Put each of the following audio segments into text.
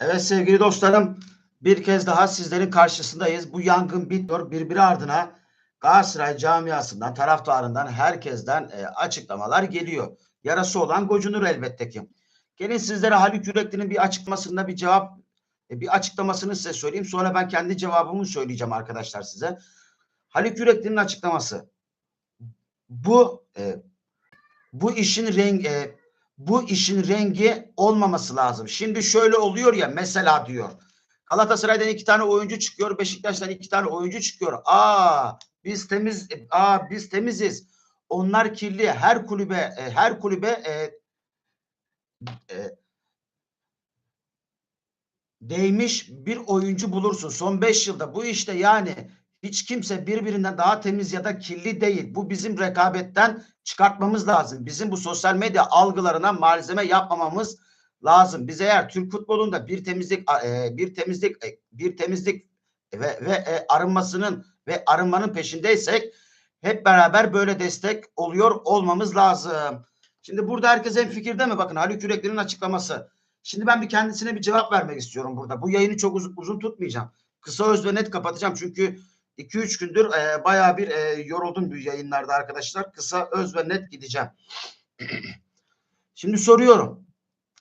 Evet sevgili dostlarım bir kez daha sizlerin karşısındayız. Bu yangın bitiyor. Birbiri ardına Galatasaray camiasından, taraftarından, herkesten e, açıklamalar geliyor. Yarası olan gocunur elbette ki. Gelin sizlere Haluk Yürekli'nin bir açıklamasında bir cevap, e, bir açıklamasını size söyleyeyim. Sonra ben kendi cevabımı söyleyeceğim arkadaşlar size. Haluk Yürekli'nin açıklaması. Bu e, bu işin rengi e, bu işin rengi olmaması lazım. Şimdi şöyle oluyor ya mesela diyor. Galatasaray'dan iki tane oyuncu çıkıyor. Beşiktaş'tan iki tane oyuncu çıkıyor. Aa biz temiz aa biz temiziz. Onlar kirli. Her kulübe e, her kulübe e, e, değmiş bir oyuncu bulursun. Son 5 yılda bu işte yani hiç kimse birbirinden daha temiz ya da kirli değil. Bu bizim rekabetten çıkartmamız lazım. Bizim bu sosyal medya algılarına malzeme yapmamamız lazım. Biz eğer Türk futbolunda bir temizlik e, bir temizlik e, bir temizlik ve ve e, arınmasının ve arınmanın peşindeysek hep beraber böyle destek oluyor olmamız lazım. Şimdi burada herkes en fikirde mi? Bakın Haluk Yürekli'nin açıklaması. Şimdi ben bir kendisine bir cevap vermek istiyorum burada. Bu yayını çok uzun, uzun tutmayacağım. Kısa öz ve net kapatacağım. Çünkü 2-3 gündür e, bayağı bir e, yoruldum bu yayınlarda arkadaşlar. Kısa öz ve net gideceğim. şimdi soruyorum.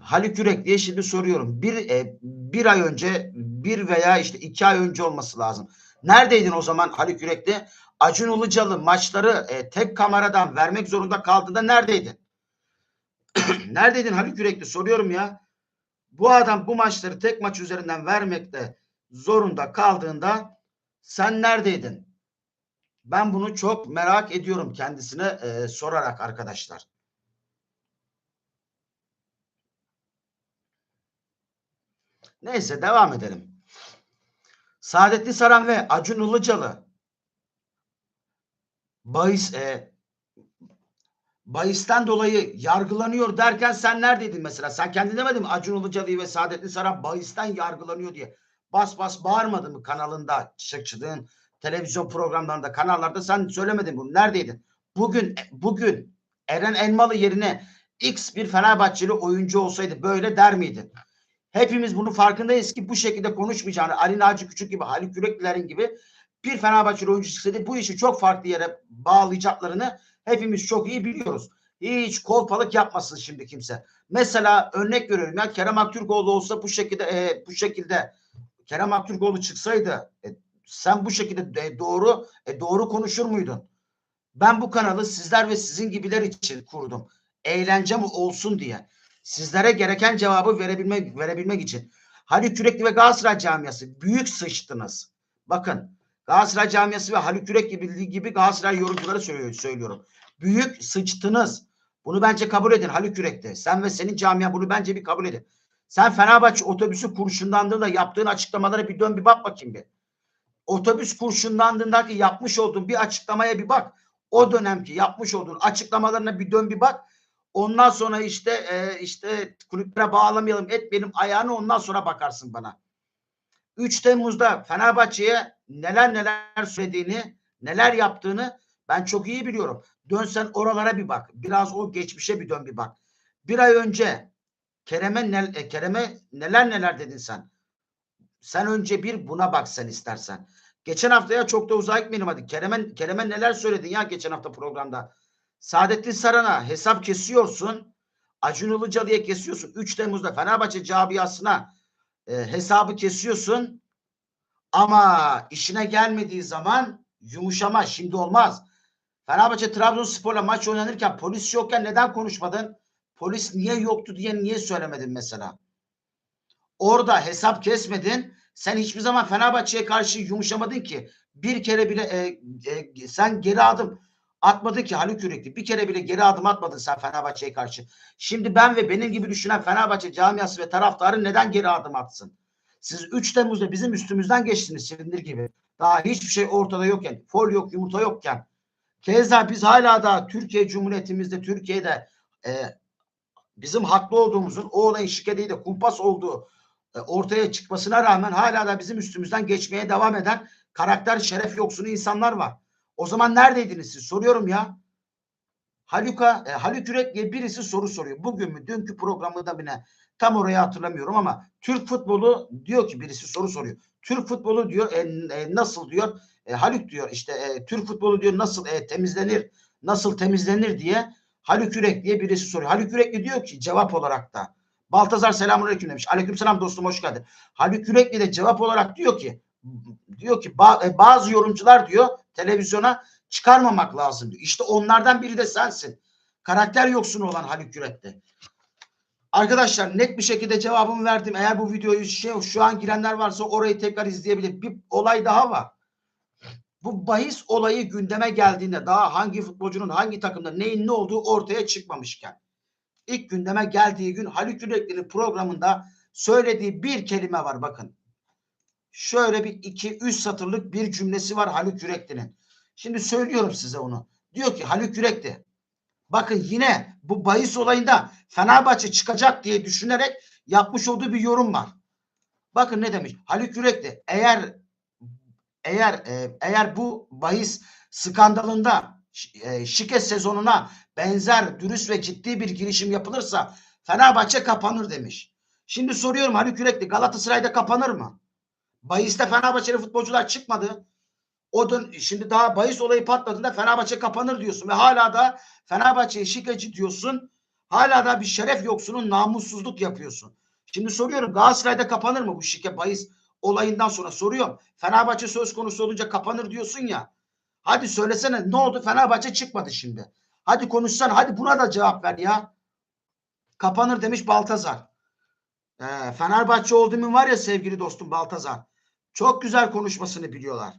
Haluk Yürek diye şimdi soruyorum. Bir, e, bir ay önce bir veya işte iki ay önce olması lazım. Neredeydin o zaman Haluk Yürekli? Acun Ilıcalı maçları e, tek kameradan vermek zorunda kaldığında neredeydin? neredeydin Haluk Yürekli? Soruyorum ya. Bu adam bu maçları tek maç üzerinden vermekte zorunda kaldığında sen neredeydin? Ben bunu çok merak ediyorum kendisine e, sorarak arkadaşlar. Neyse devam edelim. Saadetli Saran ve Acun Ilıcalı bahis e, bahisten dolayı yargılanıyor derken sen neredeydin mesela? Sen kendin demedin mi Acun Ilıcalı ve Saadetli Saran bahisten yargılanıyor diye? Bas bas bağırmadı mı kanalında çıktığın televizyon programlarında kanallarda sen söylemedin bunu. Neredeydin? Bugün bugün Eren Elmalı yerine X bir Fenerbahçeli oyuncu olsaydı böyle der miydin? Hepimiz bunun farkındayız ki bu şekilde konuşmayacağını Ali Naci Küçük gibi Haluk Yüreklilerin gibi bir Fenerbahçe oyuncu çıksaydı bu işi çok farklı yere bağlayacaklarını hepimiz çok iyi biliyoruz. Hiç kolpalık yapmasın şimdi kimse. Mesela örnek veriyorum ya Kerem Aktürkoğlu olsa bu şekilde e, bu şekilde Kerem Aktürkoğlu çıksaydı e, sen bu şekilde e, doğru e, doğru konuşur muydun? Ben bu kanalı sizler ve sizin gibiler için kurdum. Eğlencem olsun diye. Sizlere gereken cevabı verebilmek verebilmek için. Haluk Yürekli ve Galatasaray camiası büyük sıçtınız. Bakın Galatasaray camiası ve Haluk Yürek gibi, gibi Galatasaray yorumcuları söylüyor, söylüyorum. Büyük sıçtınız. Bunu bence kabul edin Haluk Yürek'te. Sen ve senin camian bunu bence bir kabul edin. Sen Fenerbahçe otobüsü kurşunlandığında yaptığın açıklamalara bir dön bir bak bakayım bir. Otobüs kurşunlandığındaki yapmış olduğun bir açıklamaya bir bak. O dönemki yapmış olduğun açıklamalarına bir dön bir bak. Ondan sonra işte e, işte kulüplere bağlamayalım etmeyelim ayağını ondan sonra bakarsın bana. 3 Temmuz'da Fenerbahçe'ye neler neler söylediğini, neler yaptığını ben çok iyi biliyorum. Dönsen oralara bir bak. Biraz o geçmişe bir dön bir bak. Bir ay önce Kerem'e ne, e, Kerem'e neler neler dedin sen. Sen önce bir buna bak sen istersen. Geçen haftaya çok da uzağa gitmeyelim hadi. Kerem'e Kerem'e neler söyledin ya geçen hafta programda. Saadettin Saran'a hesap kesiyorsun. Acun Ilıcalı'ya kesiyorsun. 3 Temmuz'da Fenerbahçe camiasına e, hesabı kesiyorsun. Ama işine gelmediği zaman yumuşama şimdi olmaz. Fenerbahçe Trabzonspor'la maç oynanırken polis yokken neden konuşmadın? Polis niye yoktu diye niye söylemedin mesela? Orada hesap kesmedin. Sen hiçbir zaman Fenerbahçe'ye karşı yumuşamadın ki. Bir kere bile e, e, sen geri adım atmadın ki Haluk Yürekli. Bir kere bile geri adım atmadın sen Fenerbahçe'ye karşı. Şimdi ben ve benim gibi düşünen Fenerbahçe camiası ve taraftarı neden geri adım atsın? Siz 3 Temmuz'da bizim üstümüzden geçtiniz sinir gibi. Daha hiçbir şey ortada yokken, fol yok, yumurta yokken. Keza biz hala da Türkiye Cumhuriyetimizde, Türkiye'de e, bizim haklı olduğumuzun o olayın de kumpas olduğu e, ortaya çıkmasına rağmen hala da bizim üstümüzden geçmeye devam eden karakter, şeref yoksunu insanlar var. O zaman neredeydiniz siz? Soruyorum ya. Haluk'a e, Haluk Yürekli'ye birisi soru soruyor. Bugün mü dünkü programında mı ne? Tam orayı hatırlamıyorum ama Türk futbolu diyor ki birisi soru soruyor. Türk futbolu diyor e, e, nasıl diyor e, Haluk diyor işte e, Türk futbolu diyor nasıl e, temizlenir nasıl temizlenir diye Haluk Yürekli'ye birisi soruyor. Haluk Yürekli diyor ki cevap olarak da Baltazar selamünaleyküm demiş. Aleykümselam dostum hoş geldin. Haluk Yürekli de cevap olarak diyor ki diyor ki e, bazı yorumcular diyor televizyona çıkarmamak lazım diyor. İşte onlardan biri de sensin. Karakter yoksunu olan Haluk Yürekli. Arkadaşlar net bir şekilde cevabımı verdim. Eğer bu videoyu şey, şu an girenler varsa orayı tekrar izleyebilir. Bir olay daha var. Bu bahis olayı gündeme geldiğinde daha hangi futbolcunun hangi takımda neyin ne olduğu ortaya çıkmamışken ilk gündeme geldiği gün Haluk Yürekli'nin programında söylediği bir kelime var bakın. Şöyle bir iki üç satırlık bir cümlesi var Haluk Yürekli'nin. Şimdi söylüyorum size onu. Diyor ki Haluk Yürekli bakın yine bu bahis olayında Fenerbahçe çıkacak diye düşünerek yapmış olduğu bir yorum var. Bakın ne demiş Haluk Yürekli eğer eğer e, eğer bu bahis skandalında e, şike sezonuna benzer dürüst ve ciddi bir girişim yapılırsa Fenerbahçe kapanır demiş. Şimdi soruyorum Haluk Yürekli Galatasaray'da kapanır mı? Bahiste Fenerbahçeli futbolcular çıkmadı. O dön şimdi daha bahis olayı patladığında Fenerbahçe kapanır diyorsun ve hala da Fenerbahçe'ye şikeci diyorsun. Hala da bir şeref yoksunun namussuzluk yapıyorsun. Şimdi soruyorum Galatasaray'da kapanır mı bu şike bahis olayından sonra soruyorum. Fenerbahçe söz konusu olunca kapanır diyorsun ya. Hadi söylesene ne oldu Fenerbahçe çıkmadı şimdi. Hadi konuşsan hadi buna da cevap ver ya. Kapanır demiş Baltazar. Ee, Fenerbahçe olduğumun var ya sevgili dostum Baltazar. Çok güzel konuşmasını biliyorlar.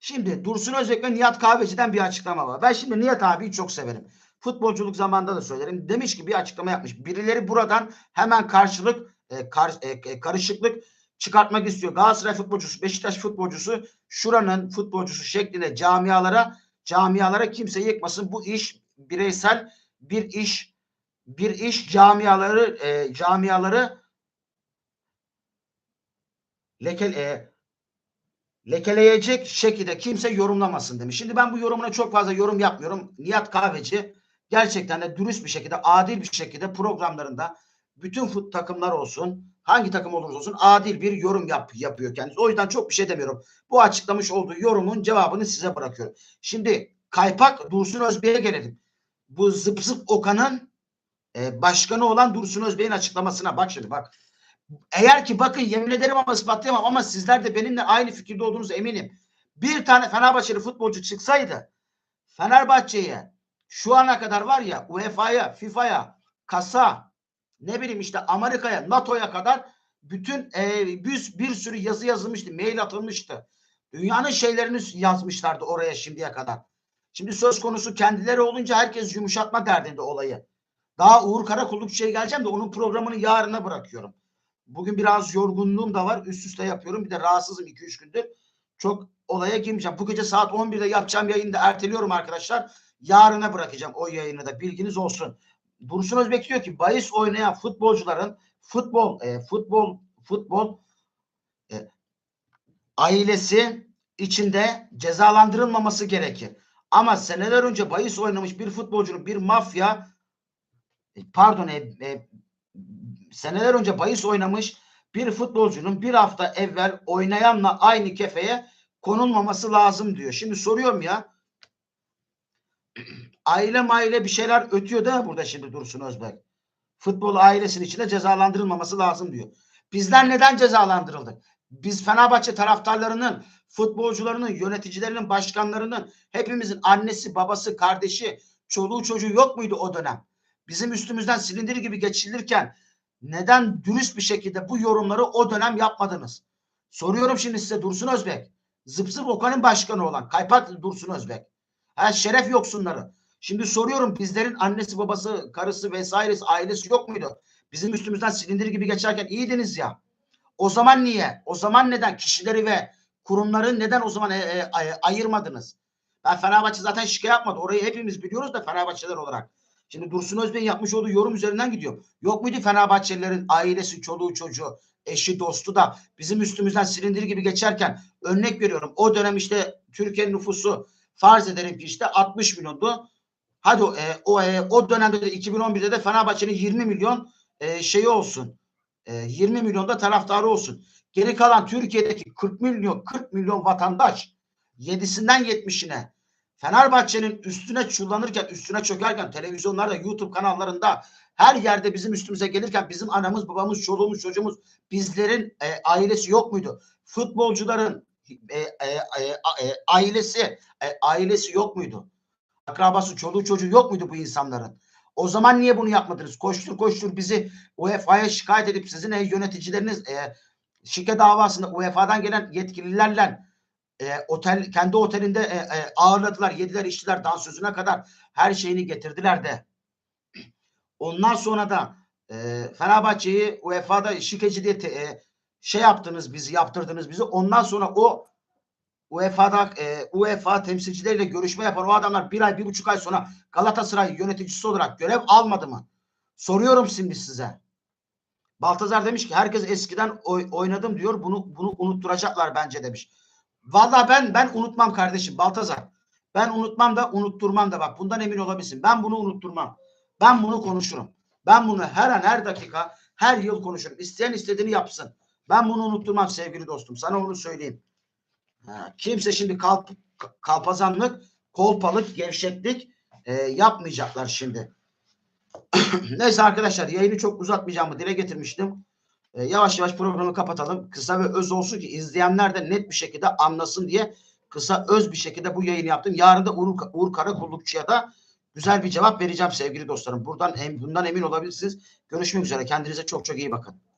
Şimdi Dursun Özbek ve Nihat Kahveci'den bir açıklama var. Ben şimdi Nihat abiyi çok severim. Futbolculuk zamanında da söylerim. Demiş ki bir açıklama yapmış. Birileri buradan hemen karşılık e, kar- e, e, karışıklık çıkartmak istiyor. Galatasaray futbolcusu, Beşiktaş futbolcusu, şuranın futbolcusu şeklinde camialara camialara kimse yıkmasın. Bu iş bireysel bir iş bir iş camiaları e, camiaları leke, e, lekeleyecek şekilde kimse yorumlamasın demiş. Şimdi ben bu yorumuna çok fazla yorum yapmıyorum. Nihat Kahveci gerçekten de dürüst bir şekilde, adil bir şekilde programlarında bütün fut takımlar olsun, hangi takım olursa olsun adil bir yorum yap, yapıyor kendisi. O yüzden çok bir şey demiyorum. Bu açıklamış olduğu yorumun cevabını size bırakıyorum. Şimdi Kaypak Dursun Özbey'e gelelim. Bu zıp zıp Okan'ın e, başkanı olan Dursun Özbey'in açıklamasına bak şimdi bak. Eğer ki bakın yemin ederim ama ispatlayamam ama sizler de benimle aynı fikirde olduğunuzu eminim. Bir tane Fenerbahçeli futbolcu çıksaydı Fenerbahçe'ye şu ana kadar var ya UEFA'ya, FIFA'ya, KAS'a ne bileyim işte Amerika'ya, NATO'ya kadar bütün e, bir, bir sürü yazı yazılmıştı, mail atılmıştı. Dünyanın şeylerini yazmışlardı oraya şimdiye kadar. Şimdi söz konusu kendileri olunca herkes yumuşatma derdinde olayı. Daha Uğur Karakullukçu'ya geleceğim de onun programını yarına bırakıyorum. Bugün biraz yorgunluğum da var. Üst üste yapıyorum. Bir de rahatsızım 2-3 gündür. Çok olaya girmeyeceğim. Bu gece saat 11'de yapacağım yayını da erteliyorum arkadaşlar. Yarına bırakacağım o yayını da bilginiz olsun. Dursun Özbek diyor ki bahis oynayan futbolcuların futbol e, futbol futbol e, ailesi içinde cezalandırılmaması gerekir. Ama seneler önce bahis oynamış bir futbolcunun bir mafya e, pardon e, e, seneler önce bahis oynamış bir futbolcunun bir hafta evvel oynayanla aynı kefeye konulmaması lazım diyor. Şimdi soruyorum ya aile maile bir şeyler ötüyor mi burada şimdi Dursun Özbek? Futbol ailesinin içinde cezalandırılmaması lazım diyor. Bizler neden cezalandırıldık? Biz Fenerbahçe taraftarlarının, futbolcularının, yöneticilerinin, başkanlarının hepimizin annesi, babası, kardeşi, çoluğu çocuğu yok muydu o dönem? Bizim üstümüzden silindir gibi geçilirken neden dürüst bir şekilde bu yorumları o dönem yapmadınız? Soruyorum şimdi size Dursun Özbek. Zıp zıp Okan'ın başkanı olan Kaypak Dursun Özbek. Ha, şeref yoksunları. Şimdi soruyorum bizlerin annesi babası karısı vesairesi ailesi yok muydu? Bizim üstümüzden silindir gibi geçerken iyiydiniz ya. O zaman niye? O zaman neden kişileri ve kurumları neden o zaman e, e, ay- ayırmadınız? Ben Fenerbahçe zaten şike yapmadı. Orayı hepimiz biliyoruz da Fenerbahçeler olarak. Şimdi Dursun Özbey'in yapmış olduğu yorum üzerinden gidiyor. Yok muydu Fenerbahçelilerin ailesi, çoluğu, çocuğu, eşi, dostu da bizim üstümüzden silindir gibi geçerken örnek veriyorum. O dönem işte Türkiye nüfusu farz edelim ki işte 60 milyondu. Hadi o, e, o, e, o dönemde de 2011'de de Fenerbahçe'nin 20 milyon e, şeyi olsun. E, 20 milyon da taraftarı olsun. Geri kalan Türkiye'deki 40 milyon 40 milyon vatandaş 7'sinden 70'ine Fenerbahçe'nin üstüne çullanırken, üstüne çökerken televizyonlarda, YouTube kanallarında her yerde bizim üstümüze gelirken bizim anamız, babamız, çoluğumuz, çocuğumuz bizlerin e, ailesi yok muydu? Futbolcuların e, e, e, e, ailesi e, ailesi yok muydu? Akrabası, çoluğu, çocuğu yok muydu bu insanların? O zaman niye bunu yapmadınız? Koştur koştur bizi UEFA'ya şikayet edip sizin e, yöneticileriniz e, şike davasında UEFA'dan gelen yetkililerle e, otel kendi otelinde e, e, ağırladılar, yediler, içtiler, dansözüne kadar her şeyini getirdiler de. Ondan sonra da e, Fenerbahçe'yi UEFA'da şikeci diye te, e, şey yaptınız, bizi yaptırdınız bizi. Ondan sonra o UEFA'da e, UEFA temsilcileriyle görüşme yapan o adamlar bir ay, bir buçuk ay sonra Galatasaray yöneticisi olarak görev almadı mı? Soruyorum şimdi size. Baltazar demiş ki herkes eskiden oy, oynadım diyor. Bunu bunu unutturacaklar bence demiş. Vallahi ben ben unutmam kardeşim Baltazar. Ben unutmam da unutturmam da bak bundan emin olabilirsin. Ben bunu unutturmam. Ben bunu konuşurum. Ben bunu her an her dakika her yıl konuşurum. İsteyen istediğini yapsın. Ben bunu unutturmam sevgili dostum. Sana onu söyleyeyim. Ha, kimse şimdi kalp, kalpazanlık, kolpalık, gevşeklik e, yapmayacaklar şimdi. Neyse arkadaşlar yayını çok uzatmayacağımı dile getirmiştim. E, yavaş yavaş programı kapatalım. Kısa ve öz olsun ki izleyenler de net bir şekilde anlasın diye kısa öz bir şekilde bu yayını yaptım. Yarın da Uğur, Uğur Karakullukçu'ya da güzel bir cevap vereceğim sevgili dostlarım. Buradan bundan emin olabilirsiniz. Görüşmek üzere. Kendinize çok çok iyi bakın.